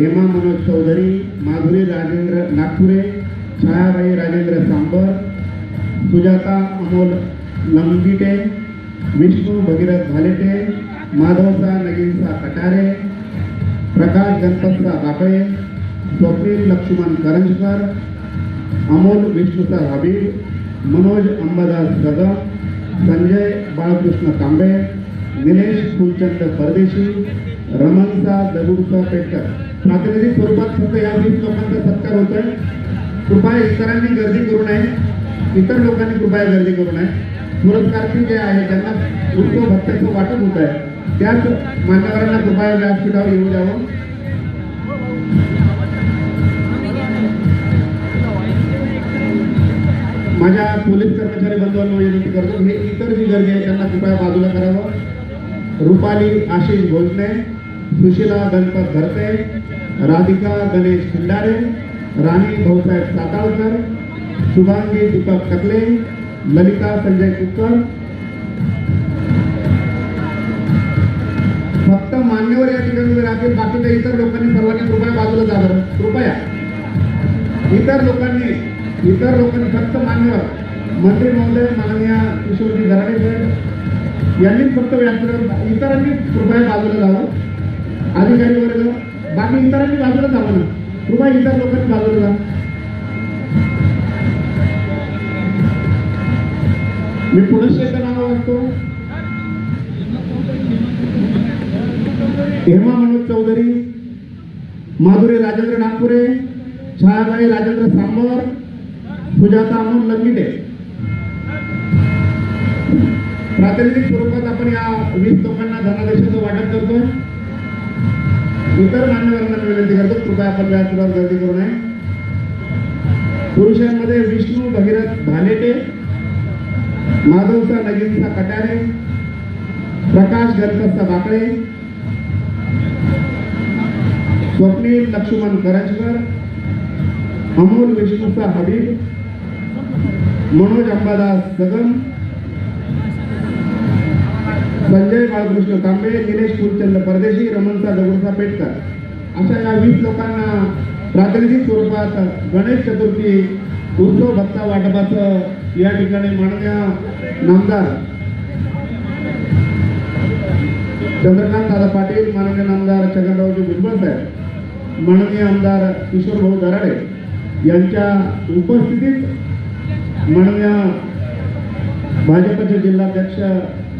हेमा मनोज चौधरी माधुरी राजेंद्र नागपुरे छायाबाई राजेंद्र सांबर सुजाता अमोल लंगिटे विष्णू भगीरथ भालेटे माधवसा नगीनसा कटारे प्रकाश गणपतसा बाकळे स्वप्नील लक्ष्मण करंजकर अमोल विष्णुसा हबीब मनोज अंबादास कदम संजय बाळकृष्ण तांबे निलेश फुलचंद परदेशी रमणचा दगुडसा पेटकर प्रातिनिधिक स्वरूपात फक्त या वीस लोकांचा सत्कार होतोय. कृपया इतरांनी गर्दी करू नये. इतर लोकांनी कृपया गर्दी करू नये. पुरस्कारची जे आहे त्यांना उत्सव भत्त्याचं वाटप होत आहे त्याच मान्यवरांना कृपया व्यासपीठावर येऊ द्यावं. माझ्या पोलीस कर्मचारी बंधूंना विनंती करतो हे इतर जी गर्दी आहे त्यांना कृपया बाजूला करावं. रुपाली आशिष भोजने सुशिला गणपत धरते राधिका गणेश खिंडारे राणी भाऊसाहेब साताळकर शुभांगी दीपक टकले ललिता संजय कुकर फक्त मान्यवर या ठिकाणी उभे राहतील बाकीच्या इतर लोकांनी सर्वांनी कृपया बाजूला जा बरं. कृपया. इतर लोकांनी इतर लोकांनी फक्त मान्यवर मंत्री महोदय माननीय किशोरजी दराडे साहेब यांनी फक्त व्यासपीठावर इतरांनी कृपया बाजूला जावं. अधिकारी वर्ग बाकी इतरांनी बाजूला जावं ना. कृपया इतर लोकांनी बाजूला जा. मी पुढे एकदा नाव वाचतो हेमा मनोज चौधरी माधुरी राजेंद्र नागपुरे छायाबाई राजेंद्र सांबर सुजाता अमोल लंगिटे. प्रातिनिधिक स्वरूपात आपण या वीस लोकांना धनादेशाचं वाटप करतोय. इतर मान्यवरांना विनंती करतो कृपया आपण व्यासपीठावर गर्दी करू नये. पुरुषांमध्ये विष्णू भगीरथ भालेटे माधवसा नगीनसा कटारे प्रकाश गणपतचा बाकळे स्वप्नील लक्ष्मण करंजकर अमोल विष्णूचा हबीब मनोज अंबादास सगम संजय बाळकृष्ण तांबे निलेश फुलचंद परदेशी रमणचा दगुडसा पेटकर. अशा या वीस लोकांना प्रातिनिधिक स्वरूपात गणेश चतुर्थी उत्सव भत्ता वाटपाचं या ठिकाणी माननीय नामदार चंद्रकांत दादा पाटील माननीय नामदार छगनरावजी भुजबळ साहेब माननीय आमदार किशोर भाऊ दराडे यांच्या उपस्थितीत माननीय भाजपचे जिल्हाध्यक्ष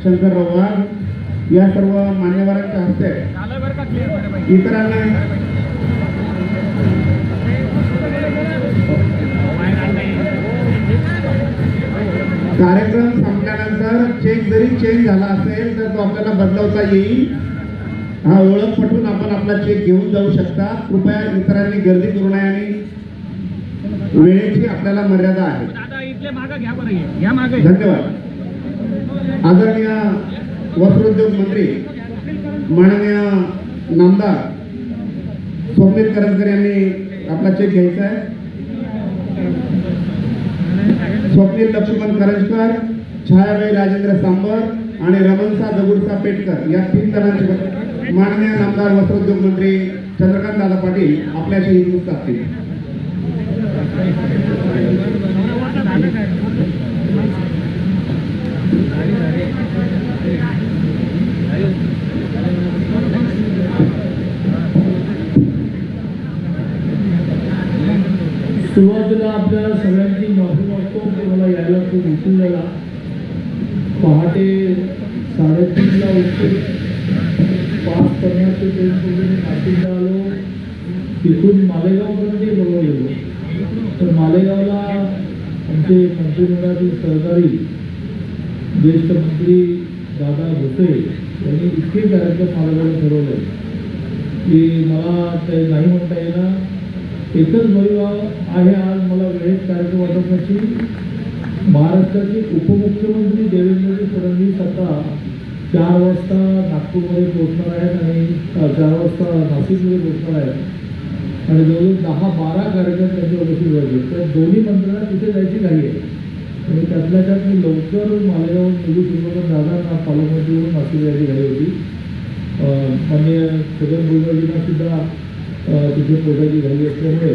शंकरराव वाघ या सर्व मान्यवरांच्या हस्ते इतरांना कार्यक्रम संपल्यानंतर चेक जरी चेंज झाला असेल तर तो आपल्याला बदलवता येईल. हा ओळख पटवून आपण आपला चेक घेऊन जाऊ शकता. कृपया इतरांनी गर्दी करू नये आणि वेळेची आपल्याला मर्यादा आहे. धन्यवाद. आदरणीय वस्त्रोद्योग मंत्री माननीय नामदार स्वप्नील करंजकर यांनी आपला चेक घ्यायचा आहे. स्वप्नील लक्ष्मण करंजकर छायाबाई राजेंद्र सांबर आणि रमणसा दगुडसा पेटकर या तीन जणांचे माननीय नामदार वस्त्रोद्योग मंत्री चंद्रकांत दादा पाटील आपल्याशी हिंदू असतील सुरुवातीला आपल्याला सगळ्यांची माफी मागतो की मला यायला खूप उशीर झाला. पहाटे साडेतीनला उठून पाच पन्नासची ट्रेन नाशिकला आलो. तिथून मालेगावपर्यंत बरोबर गेलो. तर मालेगावला आमचे मंत्रिमंडळातील सहकारी ज्येष्ठ मंत्री दादा भुसे यांनी इतके कार्यक्रम मालेगावला ठरवले. की मला ते नाही म्हणता येणार. एकच भरीभाव आहे आज मला वेळेत कार्यक्रम नाही महाराष्ट्राचे उपमुख्यमंत्री देवेंद्रजी फडणवीस आता चार वाजता नागपूरमध्ये पोहोचणार आहेत आणि चार वाजता नाशिकमध्ये पोहोचणार आहेत. आणि जवळजवळ दहा बारा कार्यक्रम त्यांच्या उपस्थित व्हायचे. तर दोन्ही मंत्र्यांना तिथे जायची घाई आहे. आणि त्यातल्या त्यात मी लवकर मालेगाव निघू शकलो दादांना पालकमंत्रीवरून नाशिक जायची घाई होती. अ, माननीय छगन भुजबळजींना सुद्धा तिथे पोटाची झाली असल्यामुळे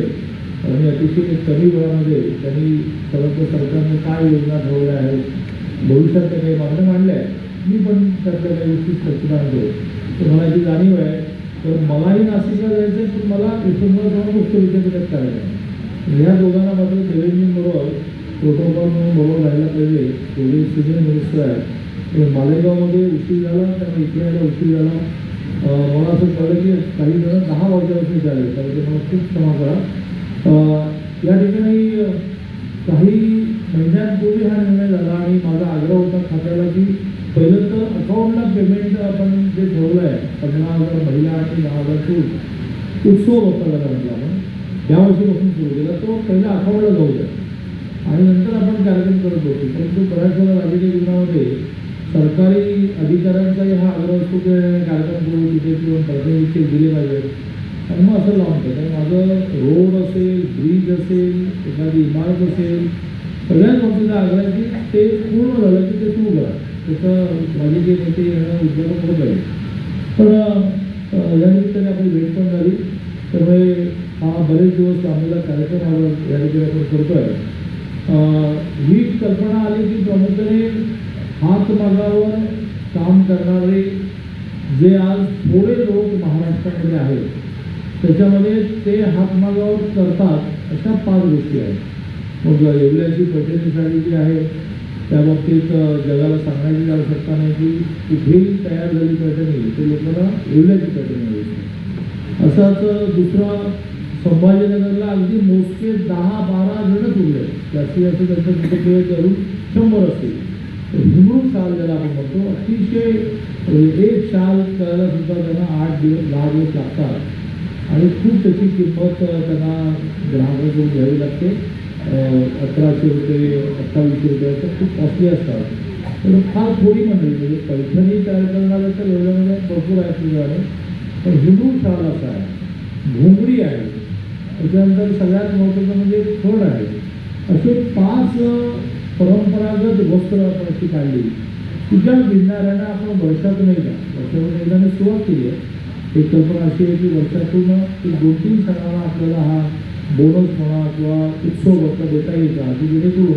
आणि अतिशय कमी वेळामध्ये त्यांनी खरं सरकारने काय योजना ठेवल्या आहेत भविष्यात त्या काही मागण्या मांडल्या आहेत मी पण त्यातल्या काही गोष्टी स्पष्ट आणतो तर मला याची जाणीव आहे. तर मलाही नाशिकला जायचं आहे पण मला यशवंतराव चव्हाण मुक्त विद्यापीठात करायचं आहे. ह्या दोघांना मात्र देवेंद्रबरोबर प्रोटोकॉल म्हणून बरोबर राहायला पाहिजे. एवढे सिनियर मिनिस्टर आहेत. पण मालेगावमध्ये उशीर झाला त्यामुळे इकडे यायला उशीर झाला. मला असं कळलं की काही जण दहा वाजल्यापासून झाले त्यामुळे मला खूप क्षमा करा या ठिकाणी काही महिन्यांपूर्वी हा निर्णय झाला आणि माझा आग्रह होता खात्याला की पहिलं तर अकाउंटला पेमेंट आपण जे ठेवलं आहे पंधरा हजार महिला आणि दहा हजार पुरुष उत्सव होता त्याला म्हटलं आपण यावर्षीपासून सुरू केला तो पहिला अकाउंटला जाऊ द्या. आणि नंतर आपण कार्यक्रम करत होतो परंतु बऱ्याच वेळा राजकीय जीवनामध्ये सरकारी अधिकाऱ्यांचाही हा आग्रह असतो की कार्यक्रम करू तिथे किंवा प्रतिनिधी दिले पाहिजेत. आणि मग असं लावून कारण माझं रोड असेल ब्रिज असेल एखादी इमारत असेल सगळ्याच गोष्टीचा आग्रह आहे की ते पूर्ण झालं की ते सुरू करा. त्याचं राजकीय नेते येणं उद्योग होत आहे पण अं, या निमित्ताने आपली भेट पण झाली. त्यामुळे हा बरेच दिवस आम्हाला कार्यक्रम हा या ठिकाणी आपण करतो आहे ही कल्पना आली की प्रामुख्याने हातमागावर काम करणारे जे आज थोडे लोक महाराष्ट्रामध्ये आहेत त्याच्यामध्ये ते हातमागावर करतात अशा पाच गोष्टी आहेत. मग एवढ्याची पैठणी जी आहे त्या बाबतीत जगाला सांगण्याची आवश्यकता नाही की कुठेही तयार झाली पैठणी ते लोकांना एवढ्याची पैठणी मिळते असाच दुसरा संभाजीनगरला अगदी मोजके दहा बारा जणच उरले जास्तीत जास्त त्यांचं खेळ करून शंभर असतील. हिमरू शाल ज्याला आपण म्हणतो अतिशय म्हणजे एक शाल करायला सुद्धा त्यांना आठ दिवस दहा दिवस लागतात. आणि खूप त्याची किंमत त्यांना ग्राहकाकडून घ्यावी लागते. अठराशे अकराशे रुपये अठ्ठावीसशे रुपये खूप कॉस्टली असतात. तर फार थोडी मंडळी म्हणजे पैठणी तयार करणारे तर एवढ्यामध्ये भरपूर आहेत तुझ्याकडे. पण हिंदू शाल असा आहे. घोंगडी आहे. त्याच्यानंतर सगळ्यात महत्त्वाचं म्हणजे फळ आहे. असे पाच परंपरागत वस्त्र आपण अशी काढली. तुझ्या ज्या आपण आपण वर्षातून एकदा वर्षातून एकदा सुरुवात केली आहे. एक कल्पना अशी आहे की वर्षातून एक दोन तीन सणांना आपल्याला हा बोनस म्हणा किंवा उत्सव वर्ष देता येईल. की जेणेकरून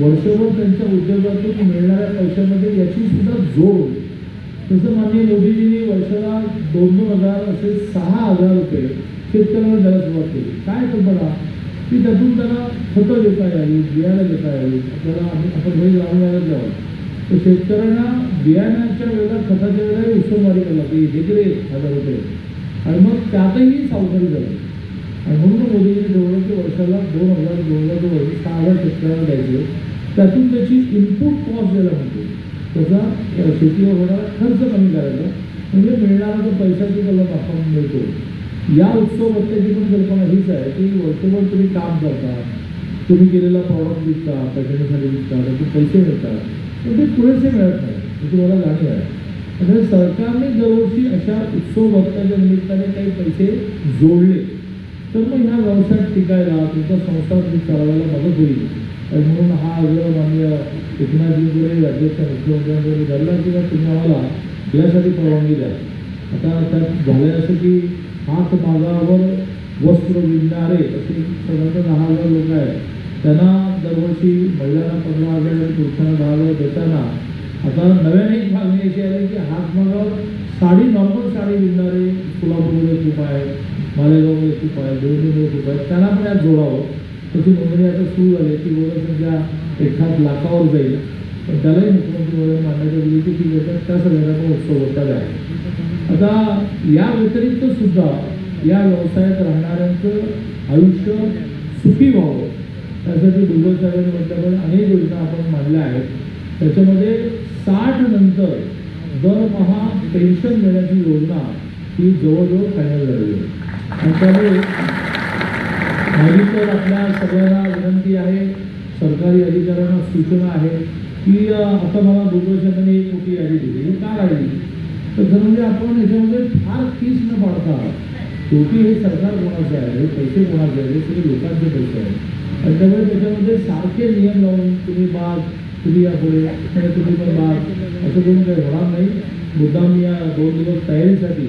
वर्षभर त्यांच्या उद्योगातून मिळणाऱ्या पैशामध्ये याची सुद्धा जोड होईल. तसं माननीय मोदीजींनी वर्षाला दोन दोन हजार असे सहा हजार रुपये शेतकऱ्यांना द्यायला सुरुवात केली. काय कल्पना? की त्यातून त्याला खतं देता यावी बियाणं देता यावी आपल्याला आम्ही आपण घरी लावून यायला द्यावं तर शेतकऱ्यांना बियाण्याच्या वेळेला खताच्या वेळेला उत्सववारी करायला की हे तरी हजार रुपये आणि मग त्यातही सावकारी झाली. आणि म्हणून मोदींनी ठरवलं की वर्षाला दोन हजार दोन हजार दोन सहा हजार शेतकऱ्याला द्यायचे. त्यातून त्याची इनपुट कॉस्ट द्यायला म्हणतो त्याचा शेतीवर होणारा खर्च कमी करायचा. म्हणजे मिळणारा जो पैशाची कलम आपण मिळतो. या उत्सव भत्त्याची पण कल्पना हीच आहे की वर्षभर तुम्ही काम करता तुम्ही केलेला प्रॉडक्ट विकता पैठणीसाठी विकता त्याचे पैसे मिळतात. पण ते पुरेसे मिळत नाही. हे तुम्हाला जाणीव आहे. म्हणजे सरकारने दरवर्षी अशा उत्सव भत्त्याच्या निमित्ताने काही पैसे जोडले. तर मग ह्या व्यवसायात टिकायला तुमचा संसार चालवायला मदत होईल. आणि म्हणून हा आग्रह माननीय एकनाथजींकडे राज्याच्या मुख्यमंत्र्यांकडे धरला की तुम्ही आम्हाला यासाठी परवानगी द्या. आता त्यात झालं असं की हात भागावर वस्त्र विणणारे असे साधारणतः दहा हजार लोक आहेत. त्यांना दरवर्षी महिलांना पंधरा हजार आणि पुरुषांना दहा हजार देताना आता नव्याने एक मागणी अशी आहे की हात भागावर साडी नॉर्मल साडी विणणारे कोल्हापूरमध्ये खूप आहेत मालेगावमध्ये खूप आहे देवळीमध्ये खूप आहेत. त्यांना पण यात जोडावं. त्याची नोंदणी आता सुरू झाली ती लोकसंख्या एखाद लाखावर जाईल. पण त्यालाही मुख्यमंत्री वगैरे मांडण्याच्या गेली की ठीक त्या सगळ्यांना पण उत्सव होतात आहे. आता या व्यतिरिक्त सुद्धा या व्यवसायात राहणाऱ्यांचं आयुष्य सुखी व्हावं. त्यासाठी दुर्बल साहेबांनी म्हटल्याप्रमाणे अनेक योजना आपण मांडल्या आहेत. त्याच्यामध्ये साठ नंतर दरमहा पेन्शन देण्याची योजना ही जवळजवळ फायनल झाली आहे. आणि त्यामुळे माझी तर आपल्या सगळ्यांना विनंती आहे सरकारी अधिकाऱ्यांना सूचना आहे की आता मला दूरदर्शनाने एक मोठी यादी दिली. ही का काढली तर खरं म्हणजे आपण याच्यामध्ये फार फ़ीस न पाडता शेवटी हे सरकार कोणाचं आहे हे पैसे कोणाचे आहेत हे सगळे लोकांचे पैसे आहेत आणि त्यामुळे त्याच्यामध्ये सारखे नियम लावून तुम्ही बाग तुम्ही या पुढे आणि तुम्ही पण बाग असं करून काही होणार नाही मुद्दाम या दोन दिवस तयारीसाठी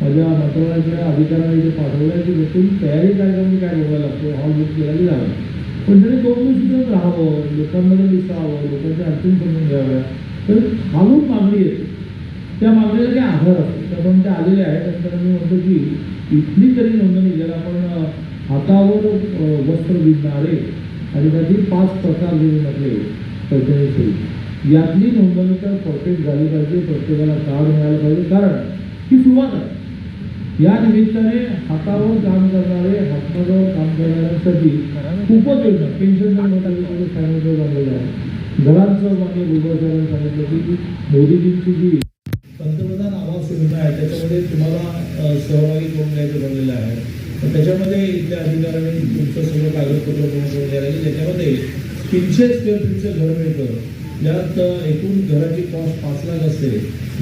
माझ्या मंत्रालयाकडे अधिकाऱ्यांना इथे पाठवलं की जर तुम्ही तयारी काय करून काय बघायला लागतो हॉल बुक केला की झालं पण तरी दोन दिवस राहावं लोकांमध्ये दिसावं लोकांच्या अडचणी समजून घ्याव्या तर खालून मागणी येते त्या मागणीला काही आधार असतो. त्यामुळे ते आलेले आहेत. नंतर मी म्हणतो की इथली तरी नोंदणी ज्याला आपण हातावर वस्त्र विणणारे आणि त्याची पाच प्रकार घेऊन म्हटले पैठणीचे यातली नोंदणी तर परफेक्ट झाली पाहिजे. प्रत्येकाला कार्ड मिळालं पाहिजे. कारण ही सुरुवात आहे. या निमित्ताने हातावर काम करणारे हातमागावर काम करणाऱ्यांसाठी खूपच योजना पेन्शन सांगितलं झालेलं आहे. घरांचं मागे गुरुवार सांगितलं की मोदीजींची जी पंतप्रधान आवास योजना आहे त्याच्यामध्ये तुम्हाला अ, सहभागी करून घ्यायचं ठरलेलं आहे? तर त्याच्यामध्ये इथल्या अधिकाऱ्यांनी तुमचं सगळं कागदपत्र पूर्ण करून द्यायला त्याच्यामध्ये तीनशे स्क्वेअर फीटचं घर मिळतं. यात एकूण घराची कॉस्ट पाच लाख असते.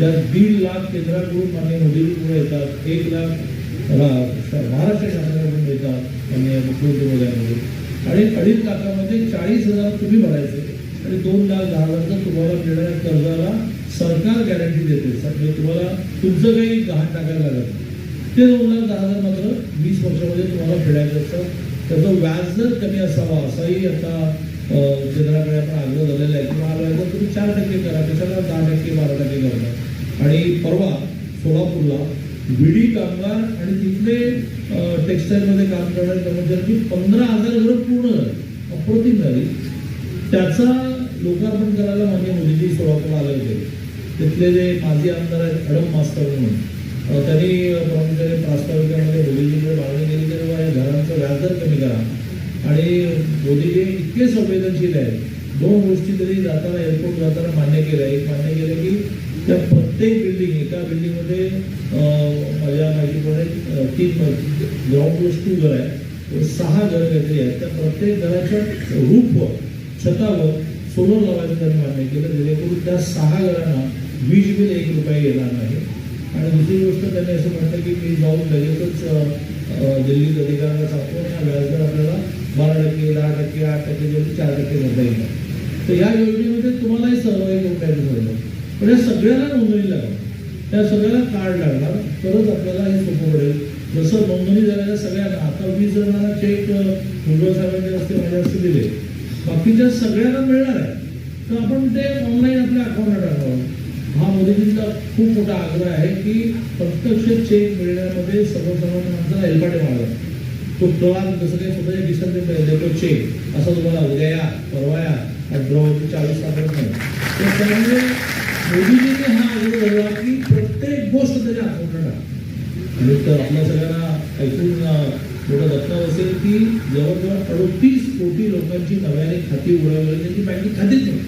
यात दीड लाख केंद्राकडून मान्य मोदीजीकडून येतात. एक लाख महाराष्ट्र शासनाकडून येतात मान्य मुख्यमंत्री महोदयांकडून. आणि अडीच लाखामध्ये चाळीस हजार तुम्ही भरायचे. आणि दोन लाख दहा हजारचं तुम्हाला मिळणाऱ्या कर्जाला सरकार गॅरंटी देते. सर म्हणजे तुम्हाला तुमचं काही गहाण टाकायला लागत नाही. ते दोन लाख दहा हजार मात्र वीस वर्षामध्ये तुम्हाला फेडायचं असतं. त्याचं व्याजदर कमी असावा असाही आता जनराकडे आपण आग्रह झालेला आहे किंवा हा आहे तुम्ही चार टक्के करा त्याच्यावर दहा टक्के बारा टक्के करता आणि परवा सोलापूरला विडी कामगार आणि तिथले टेक्स्टाईलमध्ये काम करणारे कर्मचारी पंधरा हजार घरं पूर्ण अप्रतिम झाली त्याचा लोकार्पण करायला मान्य मुलीजी सोलापूरला आले होते तिथले जे माजी आमदार आहेत अडम मास्तर म्हणून. त्यांनी प्रामुख्याने प्रास्ताविकामध्ये मोदीजीकडे मागणी केली की बाबा या घरांचं व्याजदर कमी करा. आणि मोदीजी इतके संवेदनशील आहेत. दोन गोष्टी तरी जाताना एअरपोर्ट जाताना मान्य केल्या. एक मान्य केलं की त्या प्रत्येक बिल्डिंग एका बिल्डिंगमध्ये माझ्या माहितीप्रमाणे तीन ग्राउंड फ्लोर टू घर आहे सहा घर काहीतरी आहेत. त्या प्रत्येक घराच्या रूपवर छतावर सोलर लावायचं त्यांनी मान्य केलं. जेणेकरून त्या सहा घरांना वीज बिल एक रुपया येणार नाही. आणि दुसरी गोष्ट त्यांनी असं म्हटलं की मी जाऊन लगेचच दिल्लीत अधिकाऱ्यांना सांगतो त्या हा व्याजदर आपल्याला बारा टक्के दहा टक्के आठ टक्के जे चार टक्के करता येईल. तर या योजनेमध्ये तुम्हालाही सहभागी करून द्यायचं पण या सगळ्याला नोंदणी लागणार त्या सगळ्याला कार्ड लागणार. तरच आपल्याला हे सोपं पडेल. जसं नोंदणी झालेल्या सगळ्यांना आता वीस जणांना चेक भुजबळ असते हस्ते माझ्या दिले. बाकीच्या सगळ्यांना मिळणार आहे. तर आपण ते ऑनलाईन आपल्या अकाउंटला टाकावं. हा मोदीजींचा खूप मोठा आग्रह आहे की प्रत्यक्ष चेक मिळण्यामध्ये सर्वसामान्य माणसाला हेलपाटे मारला तो प्रवास जसं काही स्वतःच्या विसरले देतो तो चेक असं तुम्हाला उद्या या परवा या ड्रॉवरची चाळीस सापडत नाही तर त्यामुळे मोदीजींनी हा आग्रह धरला की प्रत्येक गोष्ट त्याच्या अकाउंटला म्हणजे आणि तर आपल्या सगळ्यांना ऐकून अं, मोठा असेल की जवळजवळ अडतीस कोटी लोकांची नव्याने खाती उघडावी त्यांची बँकेत खातीच नाही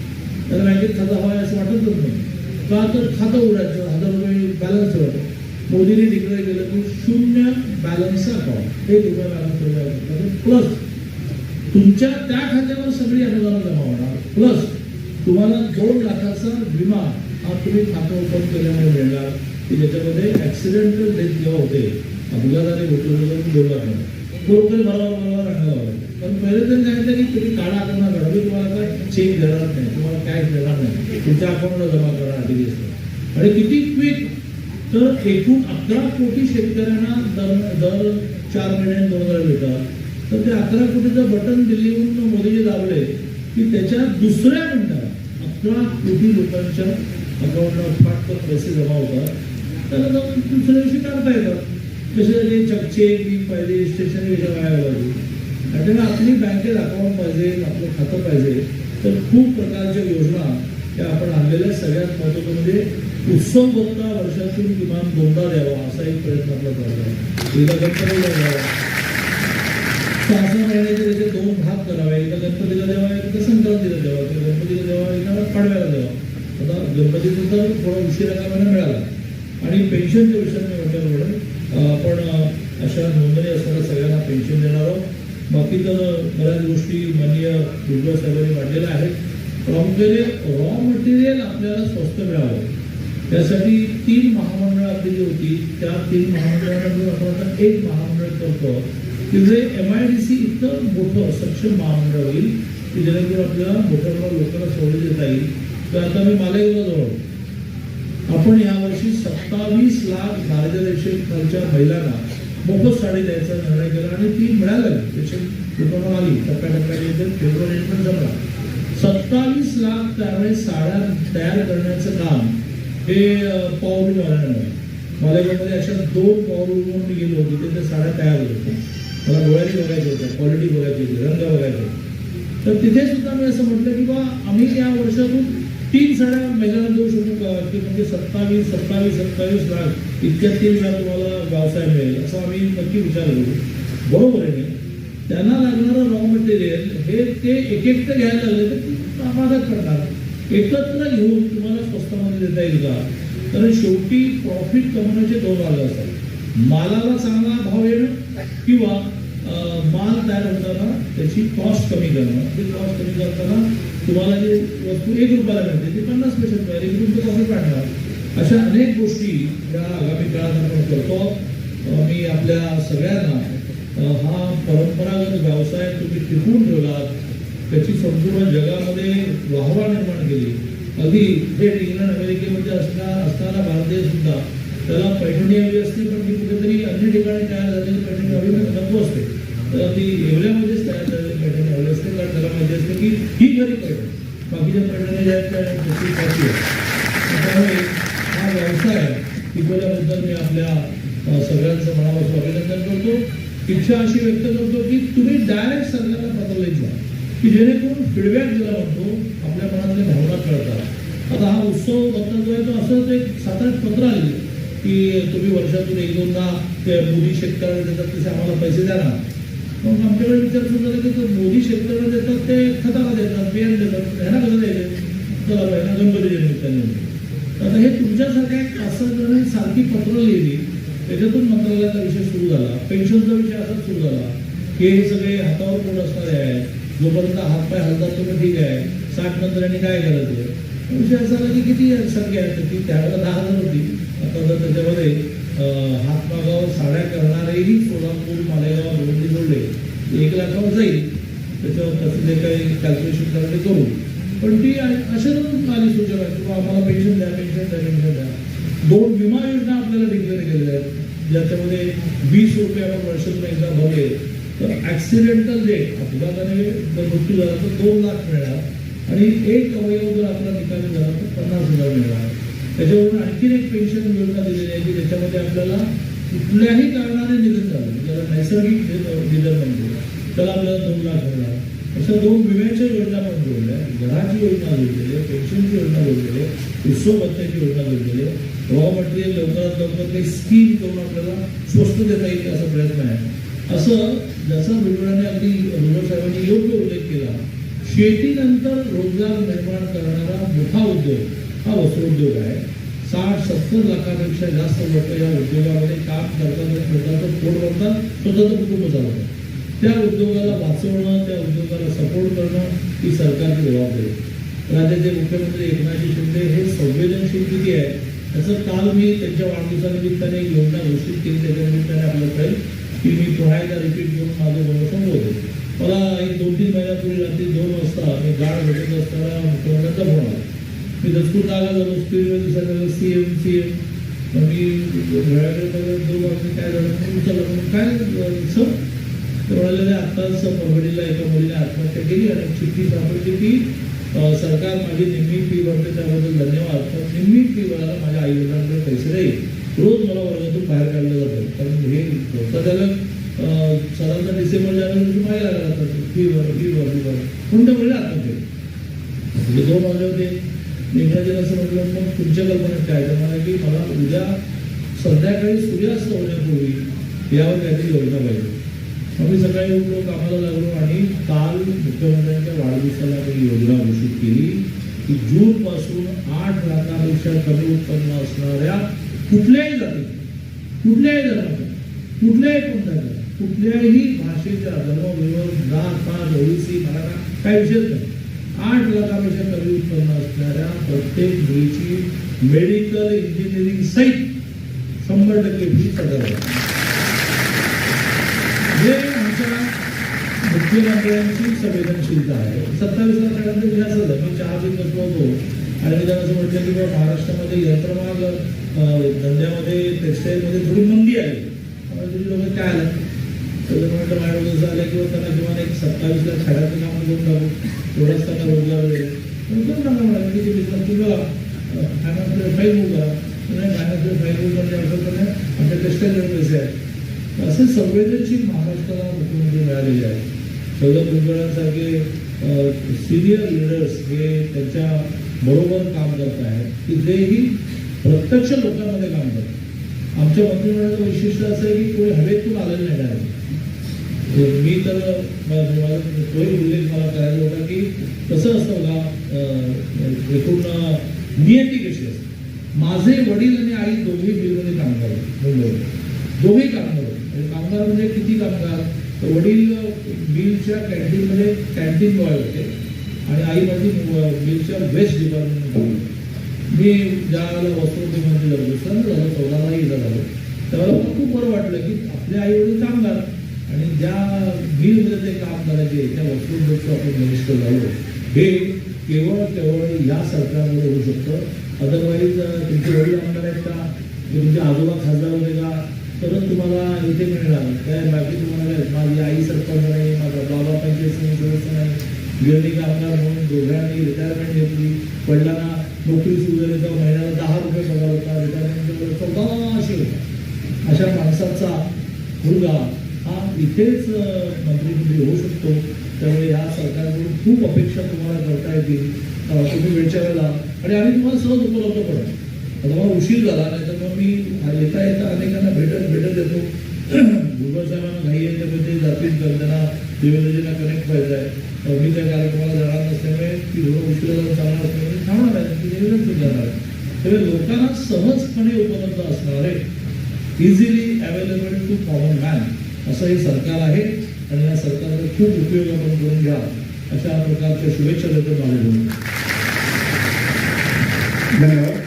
त्याला बँकेत खाता हवा आहे असं वाटतच नाही. का तर खातं उघडायचं हजार रुपये बॅलन्स ठेवायचं. मोदीने डिक्लेअर केलं की शून्य बॅलन्स अकाउंट हे रुपया बॅलन्स ठेवायचं प्लस तुमच्या त्या खात्यावर सगळी अनुदान जमा होणार. प्लस तुम्हाला दोन लाखाचा विमा हा तुम्ही खातं ओपन केल्यामुळे मिळणार. की ज्याच्यामध्ये ॲक्सिडेंटल डेथ जेव्हा होते अपघाताने घेतलं दोन लाख मिळणार. बरोबर मला बरोबर राहणार पण पहिले तर सांगितलं की तुम्ही काढा अकाउंट काढा मी तुम्हाला काय चेक देणार नाही. तुम्हाला कॅश देणार नाही. तुमच्या अकाउंटला जमा करा आरटीजीएस आणि किती क्विक तर एकूण अकरा कोटी शेतकऱ्यांना दर दर चार महिन्यात दोन हजार मिळतात तर ते अकरा कोटीचं बटन दिल्लीहून मोदीजी दाबले की त्याच्या दुसऱ्या मिनिटात अकरा कोटी लोकांच्या अकाउंटला फाटकन पैसे जमा होतात. त्याला जाऊन दुसऱ्या दिवशी काढता येतात. जसे चकचे की पाहिजे स्टेशनरी वाया पाहिजे आणि आपली बँकेत अकाउंट पाहिजे आपलं खातं पाहिजे तर खूप प्रकारच्या योजना या आपण आणलेल्या सगळ्यात महत्वाचं म्हणजे उत्सव भत्ता वर्षातून किमान दोनदा द्यावा असा एक प्रयत्न आपला करतो एकदा गणपतीला द्यावा. सहा सहा महिन्याचे त्याचे दोन भाग करावे. एकदा गणपतीला द्यावा एकदा संक्रांतीला द्यावा. किंवा गणपतीला द्यावा एकदा पाडव्याला द्यावा. आता गणपतीचं तर थोडा उशिरा का महिना मिळाला. आणि पेन्शनच्या विषयाने म्हटलं मॅडम आपण अशा नोंदणी असणाऱ्या सगळ्यांना पेन्शन देणार आहोत. बाकी तर बऱ्याच गोष्टी माननीय भुजबळ साहेबांनी मांडलेल्या आहेत. प्रामुख्याने रॉ मटेरियल आपल्याला स्वस्त मिळावं. त्यासाठी तीन महामंडळं आपली जी होती त्या तीन महामंडळांना आपण आता एक महामंडळ करतो. की जे एम आय डी सी इतकं मोठं सक्षम महामंडळ होईल की जेणेकरून आपल्याला मोठ्या प्रमाणात लोकांना सवलत देता येईल. तर आता मी मालेगावला जवळ आपण यावर्षी सत्तावीस लाख दारिद्र्यरेषेखालच्या महिलांना मोफत साडी द्यायचा निर्णय केला आणि ती मिळाली. लागली त्याची दुकानं आली. टप्प्याटप्प्याने येते फेब्रुवारी पण जमला. सत्तावीस लाख त्यावेळेस साड्या तयार करण्याचं काम हे पॉवरवाल्यानं मालेगावमध्ये अशा दोन पॉवरवर मी गेलो होतो. तिथे साड्या तयार होत होत्या. मला डोळ्याची बघायची होत्या क्वालिटी बघायची होती. रंग बघायचे तर तिथे सुद्धा मी असं म्हटलं की बा आम्ही या वर्षातून तीन साड्या महिलांना देऊ शकतो का? की म्हणजे सत्तावीस सत्तावीस सत्तावीस लाख इतक्या तीन वेळा तुम्हाला व्यवसाय मिळेल असं आम्ही नक्की विचार करू. बरोबर आहे त्यांना लागणारं रॉ मटेरियल हे ते एक एकटं घ्यायला लागले तर ती करणार. एकत्र घेऊन तुम्हाला स्वस्तामध्ये देता येईल का? कारण शेवटी प्रॉफिट कमवण्याचे दोन मार्ग असतात. मालाला चांगला भाव येणं किंवा माल तयार होताना त्याची कॉस्ट कमी करणं. ते कॉस्ट कमी करताना तुम्हाला जे वस्तू एक रुपयाला मिळते ती पन्नास पैशात मिळेल एक रुपये कसं काढणार. अशा अनेक गोष्टी या आगामी काळात आपण करतो. मी आपल्या सगळ्यांना हा परंपरागत व्यवसाय तुम्ही टिकून ठेवलात त्याची संपूर्ण जगामध्ये वाहवा निर्माण केली. अगदी थेट इंग्लंड अमेरिकेमध्ये असता असताना भारतीय सुद्धा त्याला पैठणी हवी असते पण ती कुठेतरी अन्य ठिकाणी तयार झालेली पैठणी हवी म्हणजे नको असते. तर ती येवल्यामध्येच तयार झाली असते कारण त्याला माहिती असते की ही जरी पैठणी बाकीच्या पैठणी ज्या आहेत त्या दुसरी कॉपी आहे त्यामुळे हा व्यवसाय टिकवल्याबद्दल मी आपल्या सगळ्यांचं मनापासून अभिनंदन करतो. इच्छा अशी व्यक्त करतो की तुम्ही डायरेक्ट सरकारला पत्र जा की जेणेकरून फीडबॅक दिला म्हणतो आपल्या मनातल्या भावना कळतात. आता हा उत्सव बघता जो आहे तो असंच एक सात आठ पत्र आले की तुम्ही वर्षातून एक दोनदा ते मोदी शेतकऱ्याला देतात तसे आम्हाला पैसे द्या ना. मग आमच्याकडे विचार सुरू झाला की मोदी शेतकऱ्यांना देतात ते खताला देतात बियाणे देतात. ह्याला कसं द्यायचे? चला बाई गणपतीच्या निमित्ताने आता हे तुमच्यासारख्या एक सारखी पत्र लिहिली त्याच्यातून मंत्रालयाचा विषय सुरू झाला पेन्शनचा विषय असाच सुरू झाला की हे सगळे हातावर कोण असणारे आहेत जोपर्यंत हातपाय हलतात तुम्ही ठीक आहे. साठ नंतर यांनी काय ते? विषय असा की किती संख्या आहे ती? त्यावेळेला दहा हजार होती. आता जर त्याच्यामध्ये अं, हातमागावर साड्या करणारेही सोलापूर मालेगाव भिवंडी जोडले. एक लाखावर जाईल. त्याच्यावर तसं जे काही कॅल्क्युलेशन करायचे करू. पण ती अशा आली सूचना की किंवा आम्हाला पेन्शन द्या पेन्शन द्या पेन्शन द्या. दोन विमा योजना आपल्याला डिक्लेअर केलेल्या आहेत. ज्याच्यामध्ये वीस रुपये आपण वर्षातून एकदा भरले. तर ॲक्सिडेंटल रेट अपघाताने जर मृत्यू झाला तर दोन लाख मिळणार. आणि एक अवयव जर आपला निकामी झाला तर पन्नास हजार मिळणार. त्याच्यावरून आणखीन एक पेन्शन योजना दिलेली आहे की त्याच्यामध्ये आपल्याला कुठल्याही कारणाने निधन झालं ज्याला नैसर्गिक नि- निधन म्हणतो त्याला आपल्याला दोन लाख मिळणार अशा दोन विम्याच्या योजना पण जोडल्या. घराची योजना जोडलेली आहे पेन्शनची योजना जोडलेली आहे उत्सव भत्त्याची योजना जोडलेली. आहे रॉ मटेरियल लवकरात लवकर काही स्कीम करून आपल्याला स्वस्त देता येईल असा प्रयत्न आहे. असं जसं बिल्डराने अगदी रुग्ण साहेबांनी योग्य उल्लेख केला शेतीनंतर रोजगार निर्माण करणारा मोठा उद्योग हा वस्त्रोद्योग आहे. साठ सत्तर लाखापेक्षा जास्त लोक या उद्योगामध्ये काम करतात स्वतःचं पोट भरतात स्वतःचं कुटुंब चालवतात. त्या उद्योगाला वाचवणं त्या उद्योगाला सपोर्ट करणं ही सरकारची जबाबदारी आहे. राज्याचे मुख्यमंत्री एकनाथजी शिंदे हे संवेदनशील किती आहे त्याचं काल मी त्यांच्या वाढदिवसानिमित्ताने एक योजना घोषित केली त्याच्या निमित्ताने आपल्याला कळेल की मी पुन्हा एकदा रिपीट घेऊन माझं बोलणं संबोधते मला एक दोन तीन महिन्यापूर्वी रात्री दोन वाजता मी गाड भेटत असताना मुख्यमंत्र्यांचा फोन आला. मी दसपूर आला झालो स्क्रीनवर दिसायला सी एम सी एम मी घराकडे बघत काय झालं विचारलं. काय सर? म्हणाले आत्ताच परभणीला एका मुलीला आत्महत्या केली आणि चिठ्ठी सापडली की सरकार माझी निम्मी फी भरते त्याबद्दल धन्यवाद. पण निम्मी फी भरायला माझ्या आई वडिलांकडे पैसे नाही. रोज मला वर्गातून बाहेर काढलं जातं. कारण हे त्याला सरांचा साधारणतः डिसेंबर जानेवारी बाहेर लागला जातात फी भर फी भर फी भर. कोणत्या मुलीला आत्महत्या? म्हणजे दोन वाजले होते. इंग्रजीला असं म्हटलं मग तुमच्या कल्पनेत काय तर मला की मला उद्या संध्याकाळी सूर्यास्त होण्यापूर्वी यावर काहीतरी योजना पाहिजे. मग मी सकाळी उठलो कामाला लागलो आणि काल मुख्यमंत्र्यांच्या वाढदिवसाला मी योजना घोषित केली की जून पासून आठ लाखापेक्षा कमी उत्पन्न असणाऱ्या कुठल्याही जाती कुठल्याही धर्माच्या कुठल्याही पंथाच्या कुठल्याही भाषेच्या धर्म विरोध जात पाच ओबीसी मराठा काही विषयच नाही. आठ लाखापेक्षा कमी उत्पन्न असणाऱ्या प्रत्येक मुलीची मेडिकल इंजिनिअरिंग सहित शंभर टक्के फी सादर हे आमच्या मुख्यमंत्र्यांची संवेदनशीलता आहे. सत्तावीस लाखापर्यंत मी झालं मी चार पीत बसलो होतो. आणि मी त्यांना असं म्हटलं की बाबा महाराष्ट्रामध्ये यंत्रमाग धंद्यामध्ये टेक्सटाईलमध्ये थोडी मंदी आली त्यामुळे लोक काय आलं? तर म्हटलं माझ्या आलं किंवा त्यांना किमान एक सत्तावीस लाख खेळाचं काम करून टाकू एवढाच त्यांना रोजगार मिळेल म्हटलं ना म्हणाले की ते बिझनेस तुम्हाला फायनान्स फाईल मूव करा नाही फायनान्स फाईल मूव म्हणजे असं तर नाही आमच्या टेक्सटाईल आहेत असे संवेदनशील महाराष्ट्राला मुख्यमंत्री मिळालेले आहेत सौरभ कुलकर्ण्यांसारखे सिनियर लिडर्स हे त्यांच्या बरोबर काम करत आहेत की तेही प्रत्यक्ष लोकांमध्ये काम करतात आमच्या मंत्रिमंडळाचं वैशिष्ट्य असं आहे की कोणी हवेतून आलेलं नाही डायरेक्ट मी तर तोही उल्लेख मला करायचा होता की कसं असतं का एकूण नियती कशी असते. माझे वडील आणि आई दोघेही बिलमध्ये कामगार मुंबईत. दोघेही कामगार. म्हणजे कामगार म्हणजे किती कामगार? तर वडील बिलच्या कॅन्टीनमध्ये कॅन्टीन बॉय होते आणि आई माझी बिलच्या वेस्ट डिपार्टमेंट मी ज्या वेळेला वस्त्रोद्योगामध्ये झालो दुसऱ्यांदा झालो चौदाला इथं झालो त्यावेळेला मला खूप बरं वाटलं की आपले आई वडील कामगार. आणि ज्या बिलमध्ये ते काम करायचे त्या वस्तूंपेक्षा आपण मिनिस्टर झालो हे केवळ केवळ या सरकारमध्ये होऊ शकतं. अदरवाईज तुमचे वडील आमदार आहेत का? तुमचे आजोबा खासदार होते का? तरच तुम्हाला इथे मिळणार. काय बाकी तुम्हाला काय? माझी आई सरपंच नाही माझा बाबा पंचायत समिती सदस्य नाही. गिरणी कामगार म्हणून दोघांनी रिटायरमेंट घेतली. वडिलांना नोकरी सुरू झाली तर महिन्याला दहा रुपये पगार होता. रिटायरमेंट चौदाशे होता. अशा माणसाचा मुलगा हा इथेच अं, मंत्रिमंत्री होऊ शकतो. त्यामुळे या सरकारकडून खूप अपेक्षा तुम्हाला करता येतील. तुम्ही वेळच्या वेळेला आणि आम्ही तुम्हाला सहज उपलब्ध पडतो आता उशीर झाला नाही तर मग मी येता येता अनेकांना भेटत भेटत येतो. भुजबळ साहेबांना घाई आहे त्यामुळे ते जातील तर त्यांना देवेंद्रजींना कनेक्ट पाहिजे आहे. मी त्या कार्यक्रमाला जाणार नसल्यामुळे ती थोडं उशिरा जाऊन चालणार असल्यामुळे थांबणार आहे की देवेंद्रच जाणार आहे. त्यामुळे लोकांना सहजपणे उपलब्ध असणारे easily available to common man असं हे सरकार आहे आणि या सरकारचा खूप उपयोग आपण करून घ्या अशा प्रकारच्या शुभेच्छा देतो माझ्या धन्यवाद.